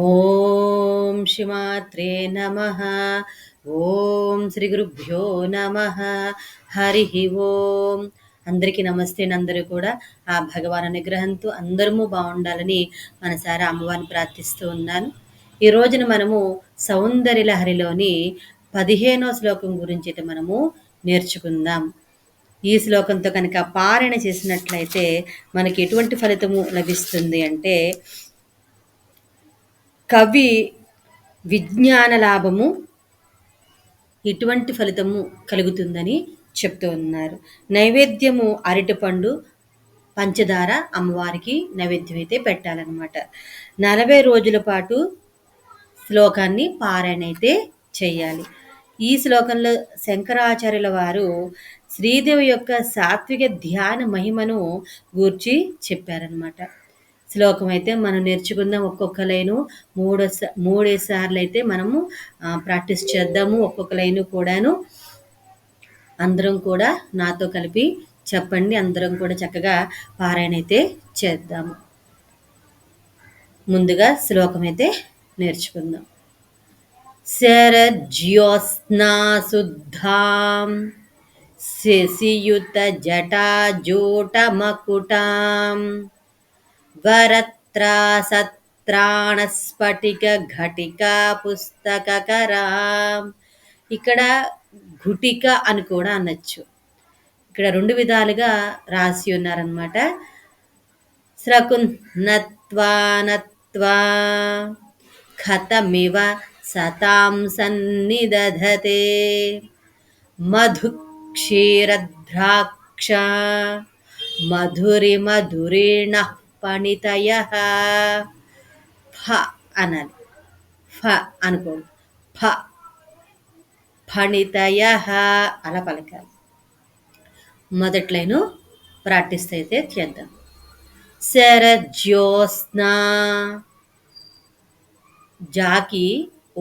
ఓం శ్రీమాత్రే నమ. ఓం శ్రీ గురుభ్యో నమ. హరి ఓం. అందరికీ నమస్తే అందరూ కూడా ఆ భగవాన్ అనుగ్రహంతో అందరము బాగుండాలని మనసారా అమ్మవారిని ప్రార్థిస్తూ ఉన్నాను. ఈ రోజున మనము సౌందర్య లహరిలోని పదిహేనో శ్లోకం గురించి అయితే మనము నేర్చుకుందాం. ఈ శ్లోకంతో కనుక పారణ చేసినట్లయితే మనకి ఎటువంటి ఫలితము లభిస్తుంది అంటే కవి విజ్ఞాన లాభము ఎటువంటి ఫలితము కలుగుతుందని చెప్తూ ఉన్నారు. నైవేద్యము అరటిపండు పంచదార అమ్మవారికి నైవేద్యం అయితే పెట్టాలన్నమాట. నలభై రోజుల పాటు శ్లోకాన్ని పారాయణ అయితే చేయాలి. ఈ శ్లోకంలో శంకరాచార్యుల వారు శ్రీదేవి యొక్క సాత్విక ధ్యాన మహిమను గూర్చి చెప్పారనమాట శ్లోకం అయితే మనం నేర్చుకుందాం ఒక్కొక్క లైను. మూడో మూడే సార్లు అయితే మనము ప్రాక్టీస్ చేద్దాము ఒక్కొక్క లైను కూడాను. అందరం కూడా నాతో కలిపి చెప్పండి. అందరం కూడా చక్కగా పారాయణ అయితే చేద్దాము. ముందుగా శ్లోకం అయితే నేర్చుకుందాం. శరజ్యోత్స్నా జటా శశియుత జటాజూటమకుటాం. వరత్రా ఘటికా పుస్తకరాం ఇక్కడ ఘుటిక అని కూడా అనొచ్చు. ఇక్కడ రెండు విధాలుగా రాసి ఉన్నారనమాట శ్రకున్నత్వానత్వా కథమివ సతాం సన్నిదధతే. మధు క్షీరద్రాక్ష మధురి మధురిణ పణితయ ఫ అనాలి. ఫ అనుకోండి. ఫ ఫణితయ అలా పలకాలి. మొదట్లైన ప్రాక్టీస్ అయితే చేద్దాం శరజ్యోత్స్నా. జాకి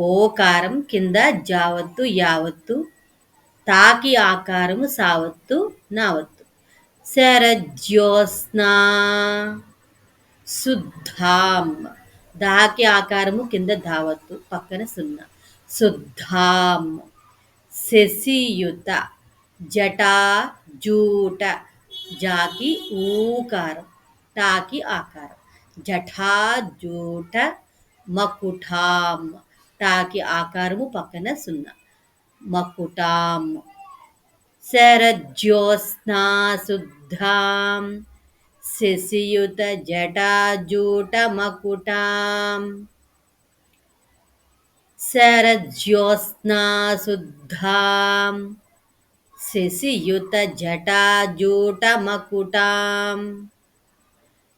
ఓకారం కింద జావత్తు యావత్తు. తాకి ఆకారము సావత్తు నావత్తు. శరజ్యోత్స్నా. శుద్ధాం దాకి ఆకారము కింద ధావత్తు పక్కన సున్నా శుద్ధాం శశియుత జటా జూట జాకి ఊకారం టాకి ఆకారం జఠా జూట మకుఠాం టాకి ఆకారము పక్కన సున్నా మకుటాం శరజ్యోత్స్నా శుద్ధాం శశియుత జటాజూటమకుటాం. శరజ్యోత్స్నా శుద్ధాం శశియుత జటాజూటమకుటాం.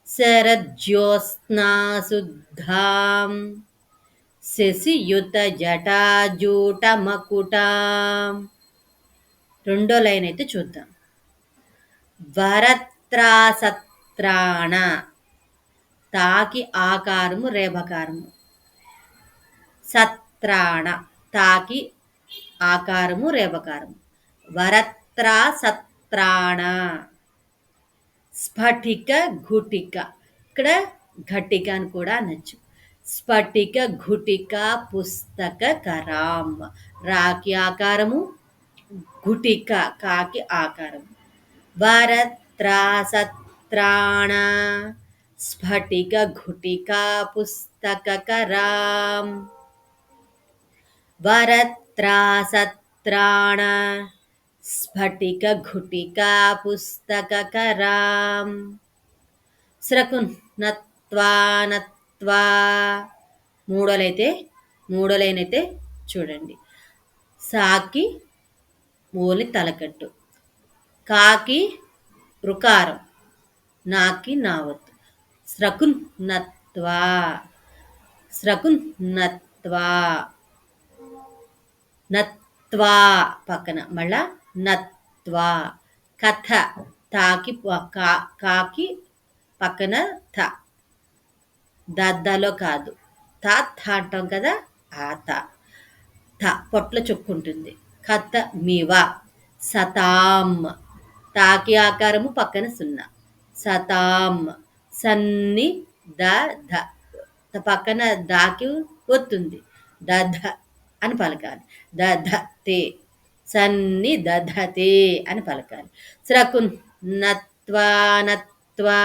శరజ్యోత్స్నా శుద్ధాం శశియుత జటాజూటమకుటాం. రెండో లైన్ అయితే చూద్దాం. త్రాణ. తాకి ఆకారము రేభకారము. సత్రాణ. తాకి ఆకారము రేభకారము. వరత్రా సత్రాణ. స్ఫటిక ఘుటిక. ఇక్కడ ఘటిక అని కూడా అనొచ్చు. స్ఫటిక ఘుటిక పుస్తక కరామ్. రాకి ఆకారము ఘుటిక కాకి ఆకారము. వరత్రా సత్ పత్రాణ స్ఫటిక ఘుటికా పుస్తకరాం వరత్రాసత్రాణ స్ఫటిక ఘుటికా పుస్తక కరాం స్రకున్నత్వా నత్వా మూడోలైతే మూడోలైనైతే చూడండి. సాకి మూలి తలకట్టు. కాకి రుకారం. నాకి నావత్. స్రకున్ నత్వా స్రకున్ నత్వా నత్వా పక్కన. మళ్ళా నత్వా. కథ తాకి కాకి పక్కన థ. దద్దలో కాదు. తా థ అంటాం కదా? ఆ త థ పొట్ల చొక్కుంటుంది కథ మీవా. సతాం. తాకి ఆకారము పక్కన సున్నా. సతాం సన్ని ద ధ. పక్కన దాకి ఒత్తుంది. దధ అని పలకాలి. దధతే సన్ని దధతే అని పలకాలి. స్రకున్ నత్వా నత్వా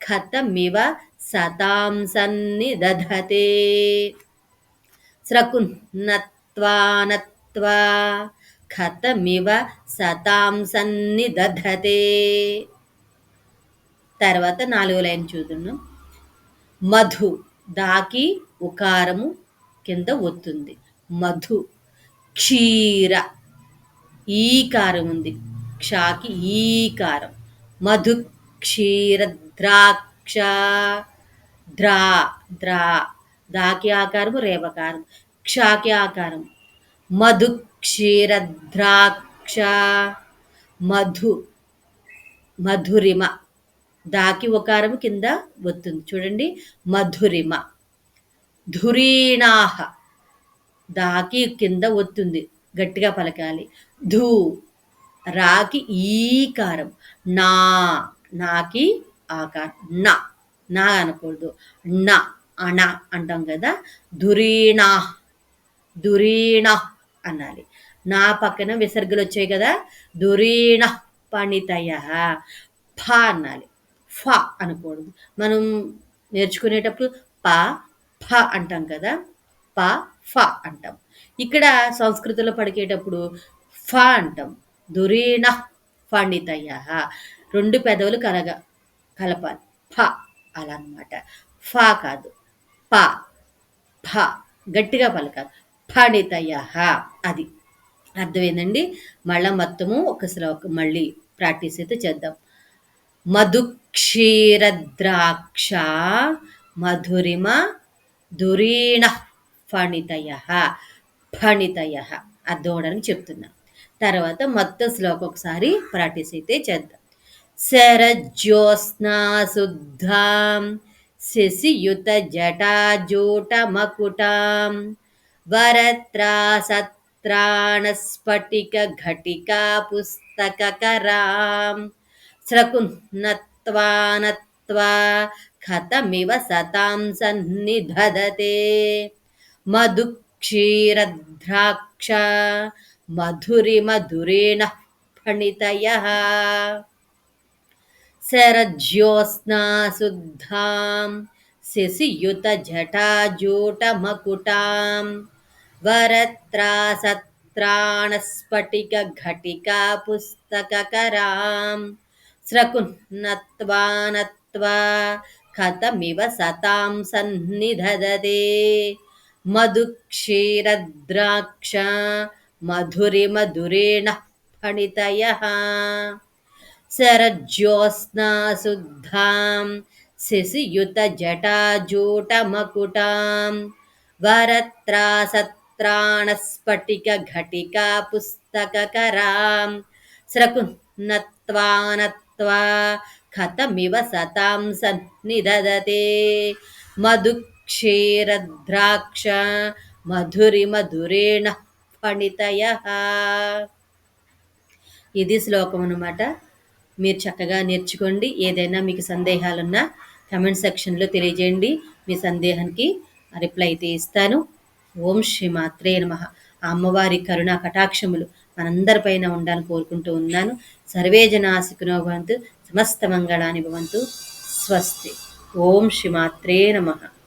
ఖతమివ సతాం సన్ని దధతే స్రకున్ నత్వా నత్వా ఖతమివ సతాం సన్ని దధతే తర్వాత నాలుగో లైన్ చూద్దాం. మధు దాకి ఉకారము కింద ఒత్తుంది. మధు క్షీర ఈకారం ఉంది. క్షాకి ఈకారం. మధు క్షీర ద్రాక్ష ద్రా ద్రా దాకి ఆకారము రేవకారం. క్షాకి ఆకారం. మధు క్షీర ద్రాక్ష మధు మధురిమ దాకి ఒకారం కింద వస్తుంది చూడండి మధురిమ. ధురీణాహ. దాకి కింద వస్తుంది గట్టిగా పలకాలి. ధూ. రాకి ఈకారం. నా. నాకి ఆకారం. నా. నా అనకూడదు. నా. అణ అంటాం కదా. ధురీణా దురీణ అనాలి. నా పక్కన విసర్గలు వచ్చాయి కదా. దురీణ పణితయ. ఫ అనాలి. ఫ అనకూడదు. మనం నేర్చుకునేటప్పుడు ప ఫ అంటాం కదా? ప ఫ అంటాం. ఇక్కడ సంస్కృతిలో పడికేటప్పుడు ఫ అంటాం. దురీణ పండితయ్య రెండు పెదవులు కలగ కలపాలి. ఫ అలా అనమాట ఫ కాదు. ప ఫ గట్టిగా పలకాలి. పండితయ్య అది. అర్థమైందండి మళ్ళా మొత్తము ఒకసారి మళ్ళీ ప్రాక్టీస్ అయితే చేద్దాం. మధుక్షీరద్రాక్ష మధురిమ దురీణ ఫణితయ ఫణితయ అర్థమవడానికి చెప్తున్నా. తర్వాత మొత్తం శ్లోకం ఒకసారి ప్రాక్టీస్ అయితే చేద్దాం. శరజ్యోత్స్నాశుద్ధాం శశియుత జటాజూటమకుటాం వరత్రా సత్రాణస్ఫటిక ఘటికా పుస్తకరాం స్రకున్నత్వా నత్వా కథమివ సతాం సన్నిధదతే మధుక్షీరద్రాక్ష మధురిమధురేణ ఫణితయ శరజ్యోత్స్నాశుద్ధాం శశియుతజటాజూటమకుటాం వరత్రాసత్రాణస్ఫటికఘటికా పుస్తకరాం స్రకున్నత్వా నత్వా కథమివ సతాం సన్నిధదతే మధుక్షీరద్రాక్ష మధురిమధురేణ ఫణితయ శరజ్యోత్స్నాశుద్ధాం శశియుతజటాజూటమకుటాం వరత్రాసత్రాణస్ఫటికఘటికా పుస్తకరాం స్రకున్నత్వా నత్వా కథమివ సతాం సన్నిదదతే మధురి మధురిమధురేణ ఫణితయ ఇది శ్లోకం అనమాట మీరు చక్కగా నేర్చుకోండి. ఏదైనా మీకు సందేహాలున్నా కమెంట్ సెక్షన్లో తెలియజేయండి. మీ సందేహానికి రిప్లై అయితే ఇస్తాను. ఓం శ్రీ మాత్రే నమ అమ్మవారి కరుణా కటాక్షములు మనందరిపైన ఉండాలని కోరుకుంటూ ఉన్నాను. సర్వే జనాశికునో భవంతు. సమస్త మంగళాని భవంతు. స్వస్తి. ఓం శ్రీ నమః.